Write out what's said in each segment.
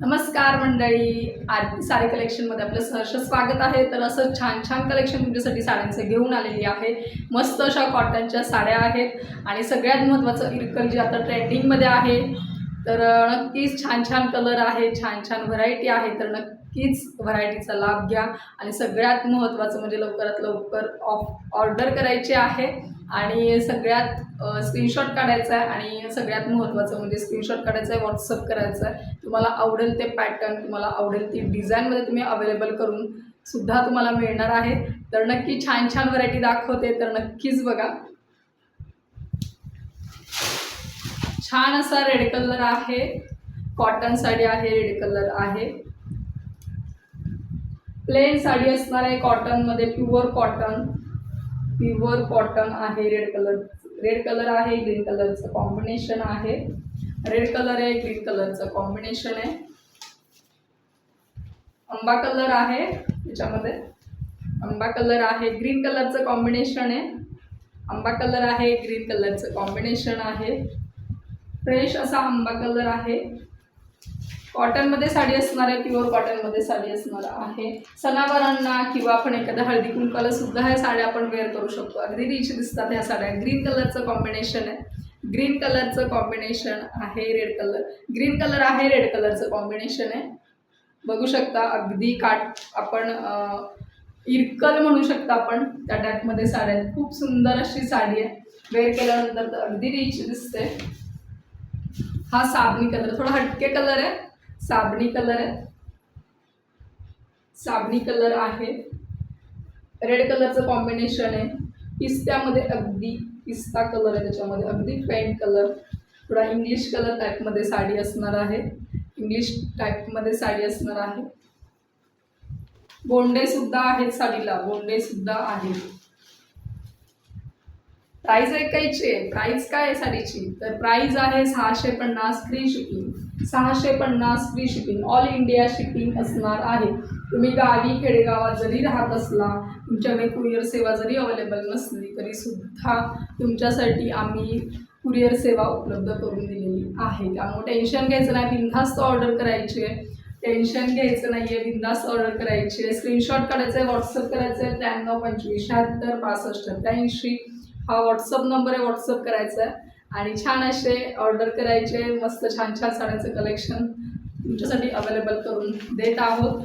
नमस्कार मंडळी. आरती साडी कलेक्शनमध्ये आपलं सहर्ष स्वागत आहे. तर असं छान छान कलेक्शन तुमच्यासाठी साड्यांचं घेऊन आलेली आहे. मस्त अशा कॉटनच्या साड्या आहेत. आणि सगळ्यात महत्त्वाचं इरकल जे आता ट्रेंडिंगमध्ये आहे तर नक्कीच छान छान कलर आहे छान छान व्हरायटी आहे. तर नक्कीच व्हरायटीचा लाभ घ्या. आणि सगळ्यात महत्त्वाचं म्हणजे लवकरात लवकर ऑफ ऑर्डर करायची आहे. आणि सगळ्यात स्क्रीनशॉट काढायचा आहे आणि सगळ्यात महत्त्वाचं म्हणजे स्क्रीनशॉट काढायचा आहे व्हॉट्सअप करायचं आहे तुम्हाला आवडेल ते पॅटर्न तुम्हाला आवडेल ती डिझाईनमध्ये तुम्ही अवेलेबल करून सुद्धा तुम्हाला मिळणार आहे. तर नक्की छान छान व्हरायटी दाखवते तर नक्कीच बघा. छान असा रेड कलर आहे. कॉटन साडी आहे रेड कलर आहे. प्लेन साडी असणार आहे कॉटनमध्ये प्युअर कॉटन प्युअर कॉटन आहे रेड कलर रेड कलर आहे ग्रीन कलरचं कॉम्बिनेशन आहे. रेड कलर आहे ग्रीन कलरचं कॉम्बिनेशन आहे. आंबा कलर आहे त्याच्यामध्ये आंबा कलर आहे ग्रीन कलरचं कॉम्बिनेशन आहे. आंबा कलर आहे ग्रीन कलरचं कॉम्बिनेशन आहे. फ्रेश असा आंबा कलर आहे. कॉटनमध्ये साडी असणार आहे प्युअर कॉटनमध्ये साडी असणार आहे. सणावारांना किंवा आपण एखाद्या हळदी कुंकाला सुद्धा ह्या साड्या आपण वेअर करू शकतो. अगदी रिच दिसतात ह्या साड्या. ग्रीन कलरचं कॉम्बिनेशन आहे. ग्रीन कलरचं कॉम्बिनेशन आहे रेड कलर ग्रीन कलर आहे रेड कलरचं कॉम्बिनेशन आहे. बघू शकता अगदी काट आपण इरकल म्हणू शकता आपण. त्या टाईपमध्ये साड्या आहेत. खूप सुंदर अशी साडी आहे. वेअर केल्यानंतर तर अगदी रिच दिसते. हा साबणी कलर थोडा हटके कलर आहे. साबणी कलर आहे. साबणी कलर आहे. रेड कलरचं कॉम्बिनेशन आहे. पिस्त्यामध्ये अगदी पिस्ता कलर आहे त्याच्यामध्ये. अगदी फेंट कलर थोडा इंग्लिश कलर टाईपमध्ये साडी असणार आहे. इंग्लिश टाईपमध्ये साडी असणार आहे. बोंडे सुद्धा आहेत साडीला. बोंडे सुद्धा आहेत. प्राईज ऐकायची आहे. प्राईज काय आहे साडीची? तर प्राईज आहे सहाशे पन्नास फ्री शिपिंग सहाशे पन्नास free shipping all India shipping असणार आहे. तुम्ही गावी खेडेगावात जरी राहत असला तुमच्याकडे कुरिअर सेवा जरी अवेलेबल नसली तरी सुद्धा तुमच्यासाठी आम्ही कुरिअर सेवा उपलब्ध करून दिलेली आहे. त्यामुळे टेन्शन घ्यायचं नाही बिनधास्त ऑर्डर करायची आहे. टेन्शन घ्यायचं नाही आहे बिंदास्त ऑर्डर करायची आहे. स्क्रीनशॉट काढायचं आहे व्हॉट्सअप करायचं आहे त्र्याण्णव पंचवीस शहात्तर पासष्ट त्र्याऐंशी. हा व्हॉट्सअप नंबर आहे व्हॉट्सअप करायचा आहे आणि छान असे ऑर्डर करायचे मस्त छान छान साड्यांचं कलेक्शन तुमच्यासाठी अवेलेबल करून देत आहोत.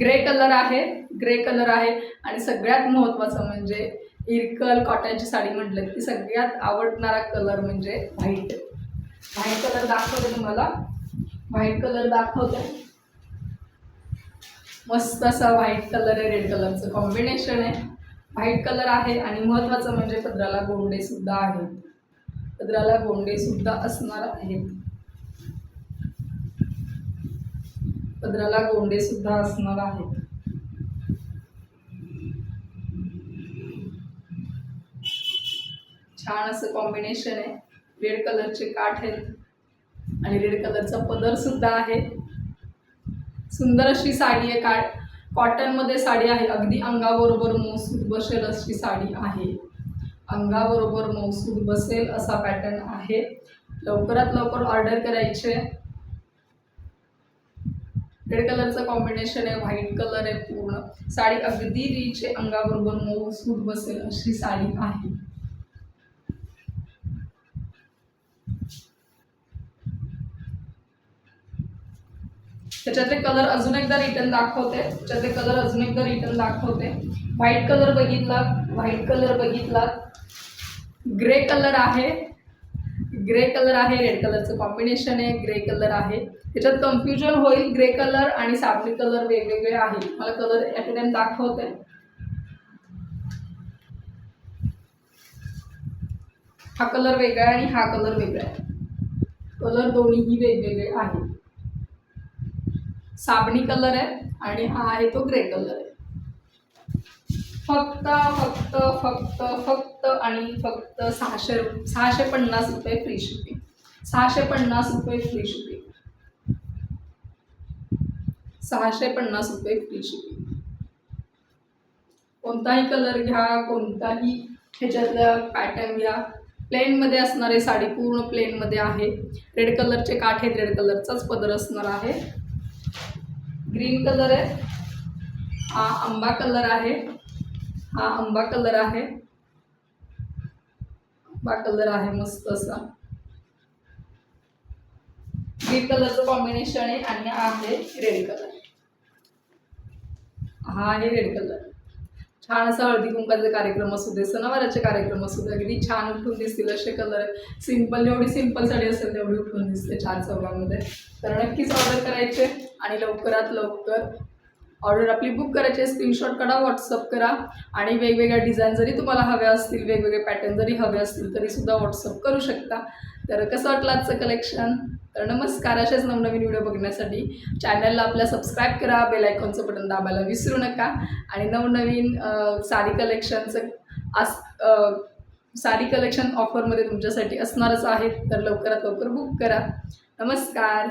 ग्रे कलर आहे ग्रे कलर आहे. आणि सगळ्यात महत्त्वाचं म्हणजे इरकल कॉटनची साडी म्हटलं की सगळ्यात आवडणारा कलर म्हणजे व्हाईट व्हाईट कलर दाखवते तुम्हाला. व्हाईट कलर दाखवते. मस्त असा व्हाईट कलर आहे रेड कलरचं कॉम्बिनेशन आहे. व्हाईट कलर आहे आणि महत्त्वाचं म्हणजे पदराला गोंडे सुद्धा आहेत पदराला गोंडे सुद्धा असणार आहेत. पदराला गोंडे सुद्धा असणार आहेत. छान असं कॉम्बिनेशन आहे. रेड कलरचे काठ आहेत. आणि रेड कलरचा पदर सुद्धा आहे. सुंदर अशी साडी आहे. काठ कॉटनमध्ये साडी आहे. अगदी अंगाबरोबर मौसूद बसेल अशी साडी आहे. अंगाबरोबर मौसूद बसेल असा पॅटर्न आहे. लवकरात लवकर ऑर्डर करायचे. रेड कलरचं कॉम्बिनेशन आहे व्हाईट कलर आहे पूर्ण. साडी अगदी रिच आहे अंगाबरोबर मौसूद बसेल अशी साडी आहे. त्याच्यातले कलर अजून एकदा रिटर्न दाखवते. त्याच्यातले कलर अजून एकदा रिटर्न दाखवते. व्हाईट कलर बघितला व्हाईट कलर बघितला ग्रे कलर आहे. ग्रे कलर आहे रेड कलरचं कॉम्बिनेशन आहे ग्रे कलर आहे. त्याच्यात कन्फ्युजन होईल ग्रे कलर आणि साबणी कलर वेगवेगळे आहे मला कलर ॲट अ टाइम दाखवते हा कलर वेगळा आहे आणि हा कलर वेगळा आहे. कलर दोन्हीही वेगवेगळे आहेत. साबणी कलर आहे आणि हा आहे तो ग्रे कलर आहे. फक्त फक्त फक्त फक्त आणि फक्त सहाशे सहाशे पन्नास रुपये फ्री शिपिंग सहाशे पन्नास रुपये फ्री शिपिंग सहाशे पन्नास रुपये फ्री शिपिंग कोणताही कलर घ्या कोणताही ह्याच्यातला पॅटर्न घ्या. प्लेनमध्ये असणारे साडी पूर्ण प्लेनमध्ये आहे. रेड कलरचे काठ आहेत रेड कलरचाच पदर असणार आहे. ग्रीन कलर आहे. हा आंबा कलर आहे. हा आंबा कलर आहे. आंबा कलर आहे मस्त असा. ग्रीन कलरचं कॉम्बिनेशन आहे आणि हा आहे रेड कलर हा आहे रेड कलर छान असा हळदी कुंकाचा कार्यक्रम असू दे सणावाराचे कार्यक्रम असू दे अगदी छान उठून दिसतील असे कलर सिंपल जेवढी सिंपल साडी असेल तेवढी उठून दिसते चार चौघांमध्ये तर नक्कीच ऑर्डर करायचे आणि लवकरात लवकर ऑर्डर आपली बुक करायची स्क्रीनशॉट काढा व्हॉट्सअप करा. आणि वेगवेगळ्या डिझाईन जरी तुम्हाला हव्या असतील वेगवेगळे पॅटर्न जरी हवे असतील तरीसुद्धा व्हॉट्सअप करू शकता. तर कसं वाटलं आजचं कलेक्शन तर नमस्कार अशाच नवनवीन व्हिडिओ बघण्यासाठी चॅनलला आपल्या सबस्क्राईब करा बेल आयकॉनचं बटन दाबायला विसरू नका. आणि नवनवीन सारी साडी कलेक्शनचं आस साडी कलेक्शन ऑफरमध्ये तुमच्यासाठी असणारच आहे तर लवकरात लवकर बुक करा. नमस्कार.